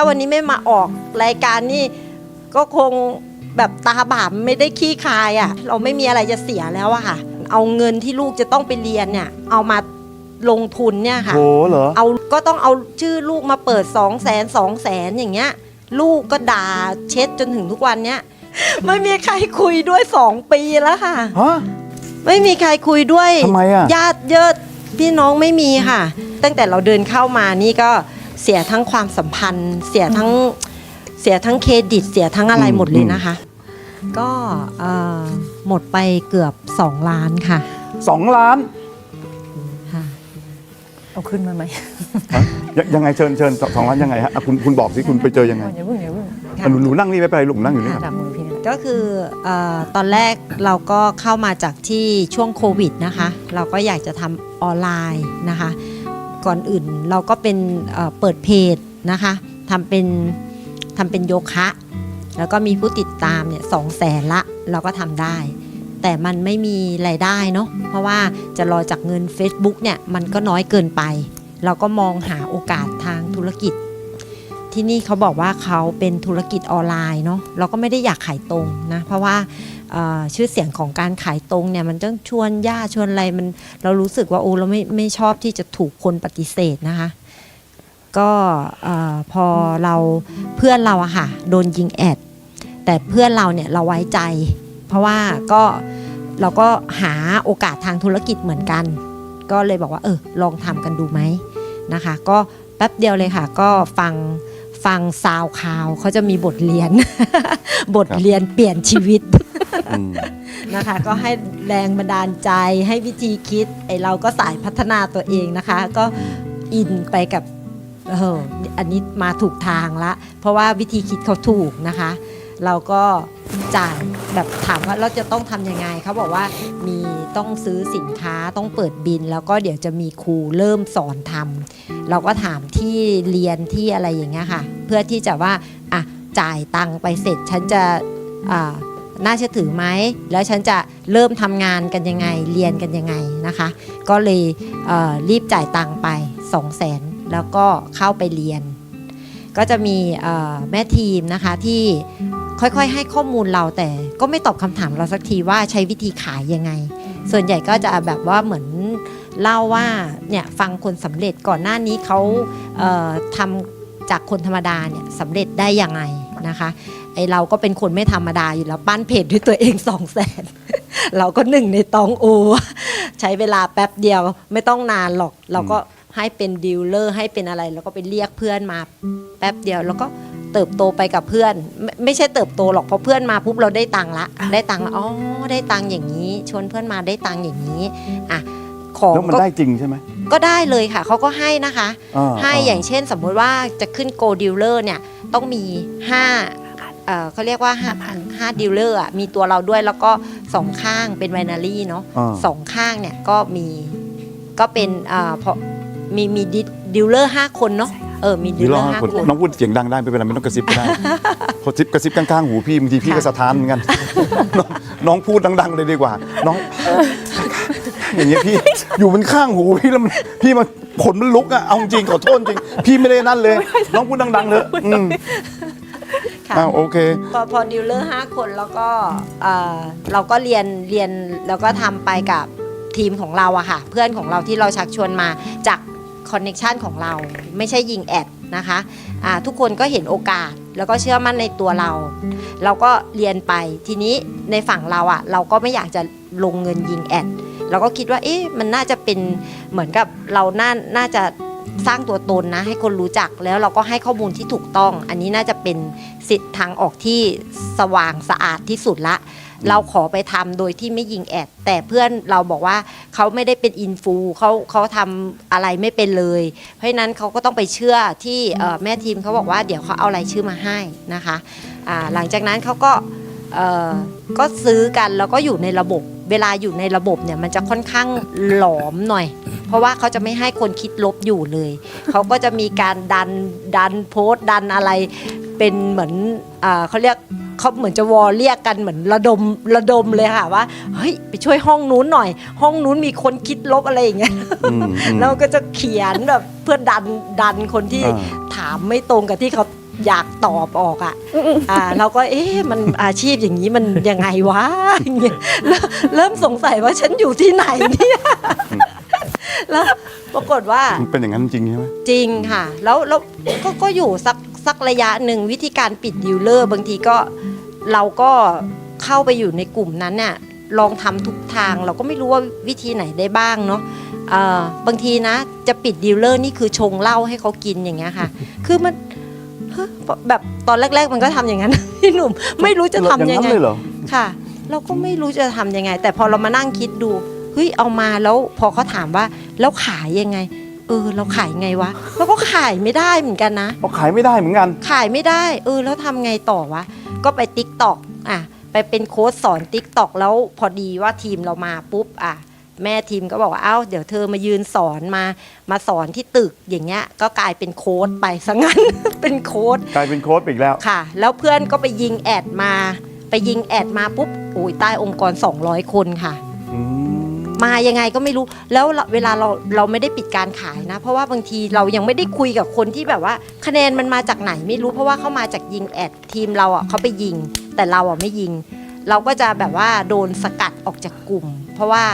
ถ้าวันนี้ไม่มาออกรายการนี่ก็คงแบบตาบาปไม่ได้ขี้คายอะ่ะ เราไม่มีอะไรจะเสียแล้วอะค่ะ เอาเงินที่ลูกจะต้องไปเรียนเนี่ยเอามาลงทุนเนี่ยค่ะ โหเหรอ เอาก็ต้องเอาชื่อลูกมาเปิด2 0 0แสนสองแสนอย่างเงี้ย ลูกก็ด่าเช็ดจนถึงทุกวันเนี้ย ไม่มีใครคุยด้วย2ปีแล้วค่ะ ฮะ ไม่มีใครคุยด้วยทำไมอะ ญาติเยอะพี่น้องไม่มีค่ะ ตั้งแต่เราเดินเข้ามานี่ก็ เสียทั้งความสัมพันธ์ เสียทั้งเสียทั้งเครดิต เสียทั้งอะไรหมดเลยนะคะ ก็เอ่อหมดไปเกือบ 2 ล้านค่ะสองล้านค่ะ เอาขึ้นมาไหมฮะยังยังไงเชิญเชิญสองสองล้านยังไงฮะอะคุณคุณบอกสิคุณไปเจอยังไงอย่าเพิ่งอย่าเพิ่งค่ะอะหนูหนูนั่งนี่ไม่เป็นไรลูกหนูนั่งอยู่นี่จับมือพี่นะก็คือเออตอนแรกเราก็เข้ามาจากที่ช่วงโควิดนะคะ เราก็อยากจะทำออนไลน์นะคะ ก่อนอื่นเราก็เป็นเเปิดเพจนะคะทำเป็นทำเป็นโยคะ แล้วก็มีผู้ติดตามเนี่ยสองแสนละเราก็ทำได้ แต่มันไม่มีรายได้เนาะเพราะว่าจะรอจากเงิน Facebook เนี่ยมันก็น้อยเกินไป เราก็มองหาโอกาสทางธุรกิจ ที่นี่เขาบอกว่าเขาเป็นธุรกิจออนไลน์เนาะเราก็ไม่ได้อยากขายตรงนะเพราะว่าชื่อเสียงของการขายตรงเนี่ยมันต้องชวนญาติชวนอะไรมันเรารู้สึกว่าโอ้เราไม่ไม่ชอบที่จะถูกคนปฏิเสธนะคะ ก็พอเราเพื่อนเราอะค่ะโดนยิงแอด แต่เพื่อนเราเนี่ยเราไว้ใจ เพราะว่าก็เราก็หาโอกาสทางธุรกิจเหมือนกัน ก็เลยบอกว่าเออลองทำกันดูไหมนะคะ ก็แป๊บเดียวเลยค่ะ ก็ฟัง ฟังซาวคาวเขาจะมีบทเรียน บทเรียนเปลี่ยนชีวิตอืมนะคะ ก็ให้แรงบันดาลใจให้วิธีคิดไอเราก็สายพัฒนาตัวเองนะคะ ก็อินไปกับเอออันนี้มาถูกทางละ เพราะว่าวิธีคิดเขาถูกนะคะ เราก็จ่ายแบบถามว่าเราจะต้องทำยังไงเขาบอกว่ามีต้องซื้อสินค้าต้องเปิดบิน แล้วก็เดี๋ยวจะมีครูเริ่มสอนทำเราก็ถามที่เรียนที่อะไรอย่างเงี้ยค่ะ เพื่อที่จะว่าอะจ่ายตังค์ไปเสร็จฉันจะอ่าน่าเชื่อถือไหม แล้วฉันจะเริ่มทำงานกันยังไง เรียนกันยังไงนะคะ ก็เลยเรีบจ่ายตังค์ไป 2 0 0แสนแล้วก็เข้าไปเรียน ก็จะมีแม่ทีมนะคะที่ ค่อยๆ ให้ข้อมูลเราแต่ก็ไม่ตอบคำถามเราสักทีว่าใช้วิธีขายยังไง ส่วนใหญ่ก็จะแบบว่าเหมือนเล่าว่าเนี่ยฟังคนสำเร็จก่อนหน้านี้เขาเอ่อทำจากคนธรรมดาเนี่ยสำเร็จได้ยังไงนะคะไอเราก็เป็นคนไม่ธรรมดาอยู่แล้วปั้นเพจด้วยตัวเองสองแสนเราก็หนึ่งในตองโอใช้เวลาแป๊บเดียวไม่ต้องนานหรอก เราก็ให้เป็นดีลเลอร์ให้เป็นอะไร แล้วก็ไปเรียกเพื่อนมาแป๊บเดียวแล้วก็ เติบโตไปกับเพื่อนไม่ไม่ใช่เติบโตหรอกเพราะเพื่อนมาปุ๊บเราได้ตังค์ละได้ตังค์ละอ๋อได้ตังค์อย่างนี้ ชวนเพื่อนมาได้ตังค์อย่างนี้อะของแล้วมันก็ได้จริงใช่ไหมก็ได้เลยค่ะเขาก็ให้นะคะ อ่าให้อย่างเช่นสมมุติว่าจะขึ้นโกดีลเลอร์เนี่ยต้องมี5เอ่อเขาเรียกว่า5 5ดีลเลอร์มีตัวเราด้วยแล้วก็สองข้างเป็นไวนารี่เนาะอ่าสองข้างเนี่ยก็มีก็เป็นอ่าพอมีมีดีลเลอร์ห้าคนเนาะ เออมีดีมีลเลรออร์บห้าคนคนน้องพูดเสียงดังได้ไม่เป็นไรไม่ต้องกระซิบก็ได้พอซิบกระซิบข้างๆหูพี่บางทีพี่ก็ค่ะสะท้านเหมือนกันน้องน้องพูดดังๆเลยดีกว่า น้องอย่างเงี้ยพี่อยู่บนข้างหูพี่แล้วมันพี่มันขนมันลุกอะเอาจริงขอโทษจริง พี่ไม่ได้นั่นเลย น้องพูดดังๆเลยอืมค่ะอ้าวโอเคพอพอดีลเลอร์ห้าคนแล้วก็เอ่อเราก็เรียนเรียนแล้วก็ทำไปกับทีมของเราอะค่ะ เพื่อนของเราที่เราชักชวนมาจาก คอนเน็ชันของเรา ไม่ใช่ยิงแอดนะคะอ่าทุกคนก็เห็นโอกาสแล้วก็เชื่อมั่นในตัวเรา เราก็เรียนไปทีนี้ในฝั่งเราอะ เราก็ไม่อยากจะลงเงินยิงแอดเราก็คิดว่าเอ๊ะมันน่าจะเป็นเหมือนกับเราน่าน่าจะสร้างตัวตนนะให้คนรู้จักแล้วเราก็ให้ข้อมูลที่ถูกต้อง อันนี้น่าจะเป็นสิทธิ์ทางออกที่สว่างสะอาดที่สุดละ เราขอไปทำโดยที่ไม่ยิงแอด แต่เพื่อนเราบอกว่าเขาไม่ได้เป็นอินฟูเขาเขาทำอะไรไม่เป็นเลย เพราะฉะนั้นเขาก็ต้องไปเชื่อที่เอ่อแม่ทีมเขาบอกว่าเดี๋ยวเขาเอารายชื่อมาให้นะคะอ่าหลังจากนั้นเขาก็เอ่อก็ซื้อกันแล้วก็อยู่ในระบบ เวลาอยู่ในระบบเนี่ยมันจะค่อนข้างหลอมหน่อย เพราะว่าเขาจะไม่ให้คนคิดลบอยู่เลย เขาก็จะมีการดันดันโพสต์ดันอะไรเป็นเหมือนอ่าเขาเรียก เขาเหมือนจะวอลเรียกกันเหมือนระดมระดมเลยค่ะว่าเฮ้ยไปช่วยห้องนู้นหน่อย ห้องนู้นมีคนคิดลบอะไรอย่างเงี้ยอืมอืมแล้วก็จะเขียนแบบเพื่อดันดันคนที่อ่าถามไม่ตรงกับที่เขาอยากตอบออกอะอ่าเราก็เอ๊ะมันอาชีพอย่างนี้มันยังไงวะอย่างเงี้ยเริ่มเริ่มสงสัยว่าฉันอยู่ที่ไหนเนี่ยแล้วปรากฏว่ามันเป็นอย่างนั้นจริงใช่ไหมจริงค่ะ แล้วแล้วก็ก็อยู่สัก สักระยะหนึ่งวิธีการปิดดีลเลอร์ บางทีก็เราก็เข้าไปอยู่ในกลุ่มนั้นเนี่ยลองทำทุกทางเราก็ไม่รู้ว่าวิธีไหนได้บ้างเนาะเอ่อบางทีนะจะปิดดีลเลอร์นี่คือชงเหล้าให้เขากินอย่างเงี้ยค่ะ คือมันเฮ้ยแบบตอนแรก ๆ มันก็ทำอย่างนั้นพี่หนุ่มไม่รู้จะทำอยัย่างงนั้นไงเลยเหรอค่ะ เราก็ไม่รู้จะทำยังไง แต่พอเรามานั่งคิดดูเฮ้ยเอามาแล้วพอเขาถามว่าแล้วขายยังไง เออ เราขายไงวะเราก็ขายไม่ได้เหมือนกันนะ เอาขายไม่ได้เหมือนกัน ขายไม่ได้ เออ แล้วทำไงต่อวะ ก็ไปติ๊กตอกอะ ไปเป็นโค้ดสอนติ๊กตอกแล้วพอดีว่าทีมเรามาปุ๊บอะ แม่ทีมก็บอกว่า เอ้า เดี๋ยวเธอมายืนสอนมา มาสอนที่ตึกอย่างเงี้ย ก็กลายเป็นโค้ดไปซะงั้น เป็นโค้ดกลายเป็นโค้ดไปอีกแล้ว ค่ะ แล้วเพื่อนก็ไปยิงแอดมา ไปยิงแอดมาปุ๊บ โอ้ยใต้องค์กร 200 คนค่ะ อืม มายังไงก็ไม่รู้ แล้วเวลาเราเราไม่ได้ปิดการขายนะ เพราะว่าบางทีเรายังไม่ได้คุยกับคนที่แบบว่า คะแนนมันมาจากไหนไม่รู้เพราะว่าเขามาจากยิงแอดทีมเราอะเขาไปยิง แต่เราอะไม่ยิง เราก็จะแบบว่าโดนสกัดออกจากกลุ่ม เพราะว่า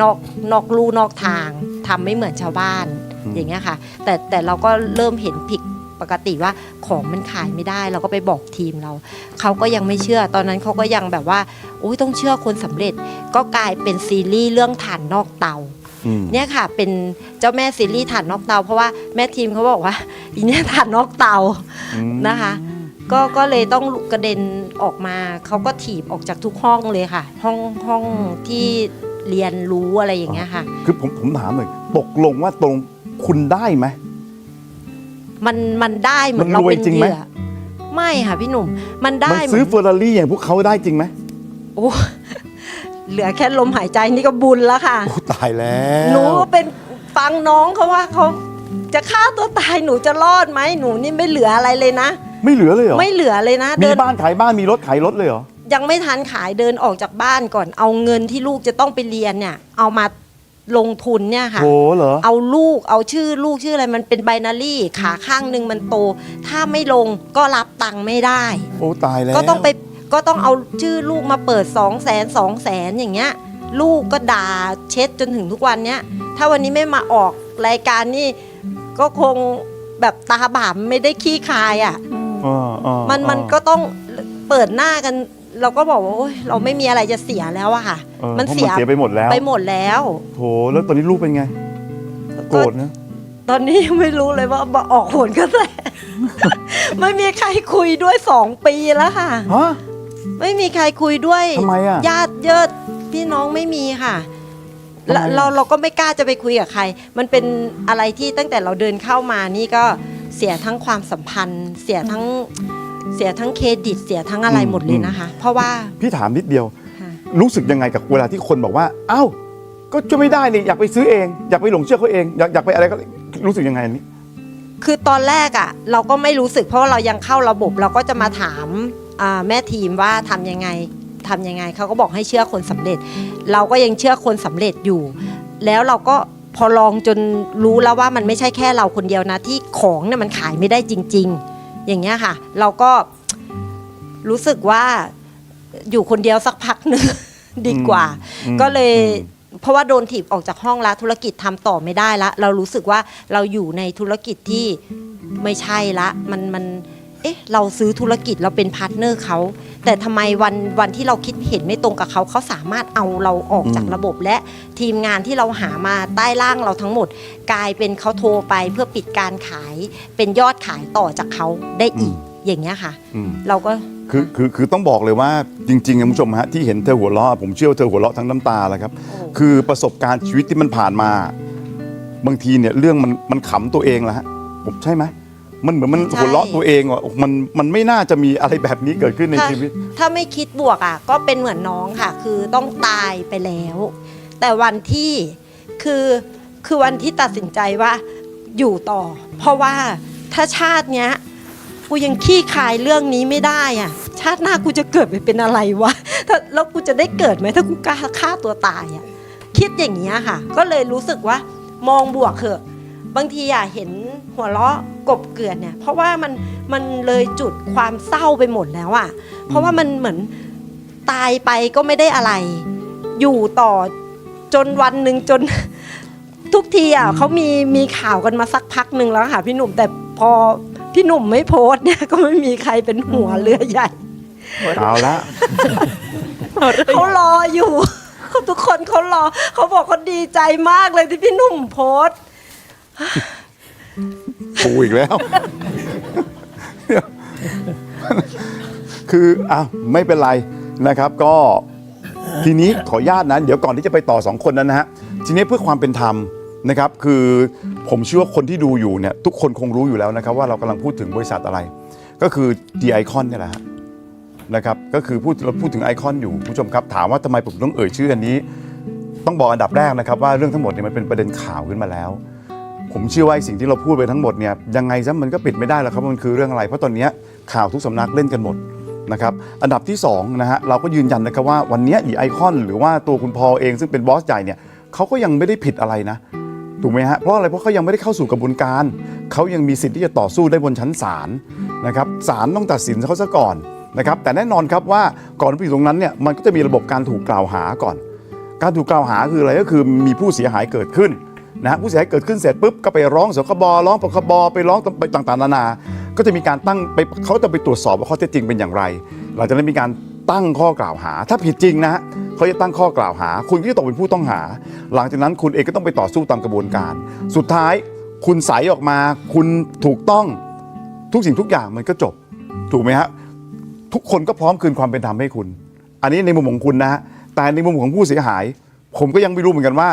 นอกนอกลู่นอกทางทำไม่เหมือนชาวบ้านอย่างเงี้ยค่ะ แต่แต่เราก็เริ่มเห็นผิด ปกติว่าของมันขายไม่ได้ เราก็ไปบอกทีมเราเขาก็ยังไม่เชื่อ ตอนนั้นเขาก็ยังแบบว่าโอ้ยต้องเชื่อคนสำเร็จ ก็กลายเป็นซีรีส์เรื่องฐานนอกเตาอืมเนี่ยค่ะเป็นเจ้าแม่ซีรีส์ฐานนอกเตา เพราะว่าแม่ทีมเขาบอกว่าอีเนี่ยฐานนอกเตาอืมนะคะก็ก็เลยต้องกระเด็นออกมาเขาก็ถีบออกจากทุกห้องเลยค่ะ ห้องห้องที่เรียนรู้อะไรอย่างเงี้ยค่ะ คือผมผมถามหน่อยตกลงว่าตรงคุณได้ไหม มันมันได้เหมือนมันเรารวยเป็นจริงเหไหมยื่อไม่ค่ะพี่หนุ่ม มันได้มันเหมืซื้ออนเฟอร์รารี่อย่างพวกเขาได้จริงไหมโอ้เหลือแค่ลมหายใจนี่ก็บุญแล้วค่ะโอ้ตายแล้วหนูเป็นฟังน้องเขาว่าเขาจะฆ่าตัวตายหนูจะรอดไหมหนูนี่ไม่เหลืออะไรเลยนะ ไม่เหลือเลยเหรอไม่เหลือเลยนะมีเดินบ้านขายบ้านมีรถขายรถเลยเหรอยังไม่ทันขายเดินออกจากบ้านก่อนเอาเงินที่ลูกจะต้องไปเรียนเนี่ย เอามา ลงทุนเนี่ยค่ะโถเหรอ เอาลูกเอาชื่อลูกชื่ออะไรมันเป็นไบนารี่ขาข้างหนึ่งมันโต ถ้าไม่ลงก็รับตังค์ไม่ได้ โอ้ตายแล้วก็ต้องไปก็ต้องเอาชื่อลูกมาเปิด2องแสนสองแสนอย่างเงี้ย ลูกก็ด่าเช็ดจนถึงทุกวันเนี้ย ถ้าวันนี้ไม่มาออกรายการนี่ก็คงแบบตาบาปไม่ได้ขี้คายอะเออเออมันเออมันก็ต้องเปิดหน้ากัน เราก็บอกว่าโอ๊ยเราไม่มีอะไรจะเสียแล้วอะค่ะเออมันพราะเสียเสียไปหมดแล้วไปหมดแล้ว โถแล้วตอนนี้ลูกเป็นไง โกรธนะ ตอนนี้ยังไม่รู้เลยว่ามาออกผลกระแสไม่มีใครคุยด้วยสองปีแล้วค่ะ ฮะ ไม่มีใครคุยด้วยทำไมอะญาติเยิดพี่น้องไม่มีค่ะทำไมแล้วอะ เราเราก็ไม่กล้าจะไปคุยกับใคร มันเป็นอะไรที่ตั้งแต่เราเดินเข้ามานี่ก็เสียทั้งความสัมพันธ์ เสียทั้ง เสียทั้งเครดิตเสียทั้งอะไรหมดเลยนะคะ เพราะว่าพี่ถามนิดเดียว ค่ะรู้สึกยังไงกับเวลาที่คนบอกว่า เอ้า ก็จะไม่ได้นี่อยากไปซื้อเอง อยากไปหลงเชื่อเขาเองอยากอยากไปอะไรก็รู้สึกยังไงอันนี้คือตอนแรกอะ่ะ เราก็ไม่รู้สึกเพราะว่าเรายังเข้าระบบเราก็จะมาถามอ่าแม่ทีมว่าทำยังไงทำยังไงเขาก็บอกให้เชื่อคนสำเร็จ เราก็ยังเชื่อคนสำเร็จอยู่ แล้วเราก็พอลองจนรู้แล้วว่ามันไม่ใช่แค่เราคนเดียวนะที่ของเนี่ยมันขายไม่ได้จริง ๆ อย่างเงี้ยค่ะ เราก็รู้สึกว่าอยู่คนเดียวสักพักหนึ่ง ดีกว่าอืมก็เลยอืมเพราะว่าโดนถีบออกจากห้องละธุรกิจทำต่อไม่ได้ละ เรารู้สึกว่าเราอยู่ในธุรกิจที่ไม่ใช่ละ มันมันเอ๊ะ เราซื้อธุรกิจเราเป็นพาร์ทเนอร์เขา แต่ทำไมวันวันที่เราคิดเห็นไม่ตรงกับเขาเขาสามารถเอาเราออกจากระบบ และทีมงานที่เราหามาใต้ล่างเราทั้งหมด กลายเป็นเขาโทรไปเพื่อปิดการขาย เป็นยอดขายต่อจากเขาได้อีกอย่างเงี้ยค่ะอืมเราก็คือคือคือต้องบอกเลยว่าจริงๆคุณผู้ชมฮะที่เห็นเธอหัวเราะผมเชื่อว่าเธอหัวเราะทั้งน้ำตาแหละครับโอ้คือประสบการณ์ชีวิตที่มันผ่านมา บางทีเนี่ยเรื่องมันมันขำตัวเองแหละฮะผมใช่ไหม มันเหมือนมันใช่ หัวเราะตัวเองว่ะมันมันไม่น่าจะมีอะไรแบบนี้เกิดขึ้นในถ้าชีวิต ถ้าไม่คิดบวกอะ ก็เป็นเหมือนน้องค่ะ คือต้องตายไปแล้ว แต่วันที่คือคือวันที่ตัดสินใจว่าอยู่ต่อ เพราะว่าถ้าชาติเนี้ย กูยังขี้คายเรื่องนี้ไม่ได้อะ ชาติหน้ากูจะเกิดไปเป็นอะไรวะถ้าแล้วกูจะได้เกิดไหมถ้ากูกล้าฆ่าตัวตายอะ คิดอย่างเงี้ยค่ะ ก็เลยรู้สึกว่ามองบวกเถอะ บางทีอะเห็นหัวเราะกบเกลื่อนเนี่ยเพราะว่ามันมันเลยจุดความเศร้าไปหมดแล้วอะเพราะว่ามันเหมือนตายไปก็ไม่ได้อะไร อยู่ต่อจนวันหนึ่งจนทุกทีอะเขามีมีข่าวกันมาสักพักหนึ่งแล้วค่ะพี่หนุ่มแต่พอพี่หนุ่มไม่โพสต์เนี่ยก็ไม่มีใครเป็นหัวเรือใหญ่เอาละเขารออยู่ทุกคนเขารอเขาบอกเขาดีใจมากเลยที่พี่หนุ่มโพสต์ กูอีกแล้วคืออ้าวไม่เป็นไรนะครับ ก็ทีนี้ขออนุญาตนะเดี๋ยวก่อนที่จะไปต่อสองคนนั้นนะฮะทีนี้เพื่อความเป็นธรรมนะครับ คือผมเชื่อว่าคนที่ดูอยู่เนี่ยทุกคนคงรู้อยู่แล้วนะครับ ว่าเรากำลังพูดถึงบริษัทอะไร ก็คือ D Icon เนี่ยแหละฮะนะครับก็คือพูดเราพูดถึงไอคอนอยู่คุณผู้ชมครับถามว่าทำไมผมต้องเอ่ยชื่ออันนี้ ต้องบอกอันดับแรกนะครับว่าเรื่องทั้งหมดเนี่ยมันเป็นประเด็นข่าวขึ้นมาแล้ว ผมเชื่อว่าสิ่งที่เราพูดไปทั้งหมดเนี่ยยังไงซะมันก็ปิดไม่ได้แล้วครับมันคือเรื่องอะไร เพราะตอนนี้ข่าวทุกสำนักเล่นกันหมดนะครับอันดับที่สองนะฮะเราก็ยืนยันนะครับว่าวันนี้อีไอคอนหรือว่าตัวคุณพอเองซึ่งเป็นบอสใหญ่เนี่ยเขาก็ยังไม่ได้ผิดอะไรนะถูกไหมฮะเพราะอะไรเพราะเขายังไม่ได้เข้าสู่กระบวนการเขายังมีสิทธิ์ที่จะต่อสู้ได้บนชั้นศาลนะครับศาลต้องตัดสินเขาซะก่อนนะครับแต่แน่นอนครับว่าก่อนไปถึงตรงนั้นเนี่ยมันก็จะมีระบบการถูกกล่าวหาก่อน การถูกกล่าวหาคืออะไรก็คือมีผู้เสียหายเกิดขึ้น นะฮะผู้เสียหายเกิดขึ้นเสร็จปุ๊บก็ไปร้องสคบร้องปคบไปร้องไปต่างๆนานา ก็จะมีการตั้งไปเขาจะไปตรวจสอบว่าข้อเท็จจริงเป็นอย่างไร หลังจากนั้นมีการตั้งข้อกล่าวหา ถ้าผิดจริงนะฮะเขาจะตั้งข้อกล่าวหา คุณก็จะตกเป็นผู้ต้องหา หลังจากนั้นคุณเองก็ต้องไปต่อสู้ตามกระบวนการ สุดท้ายคุณใสออกมา คุณถูกต้องทุกสิ่งทุกอย่างมันก็จบ ถูกไหมฮะทุกคนก็พร้อมคืนความเป็นธรรมให้คุณ อันนี้ในมุมของคุณนะฮะแต่ในมุมของผู้เสียหาย ผมก็ยังไม่รู้เหมือนกันว่า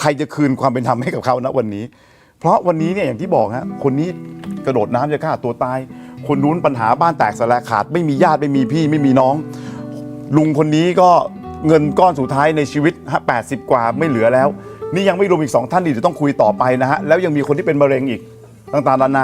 ใครจะคืนความเป็นธรรมให้กับเขาณวันนี้ เพราะวันนี้เนี่ยอย่างที่บอกฮะคนนี้กระโดดน้ำจะฆ่าตัวตาย คนนู้นปัญหาบ้านแตกสลายขาด ไม่มีญาติไม่มีพี่ไม่มีน้อง ลุงคนนี้ก็เงินก้อนสุดท้ายในชีวิตฮะ80กว่าไม่เหลือแล้ว นี่ยังไม่รวมอีกสองท่านอีกเดี๋ยวต้องคุยต่อไปนะฮะแล้วยังมีคนที่เป็นมะเร็งอีกต่างๆนานา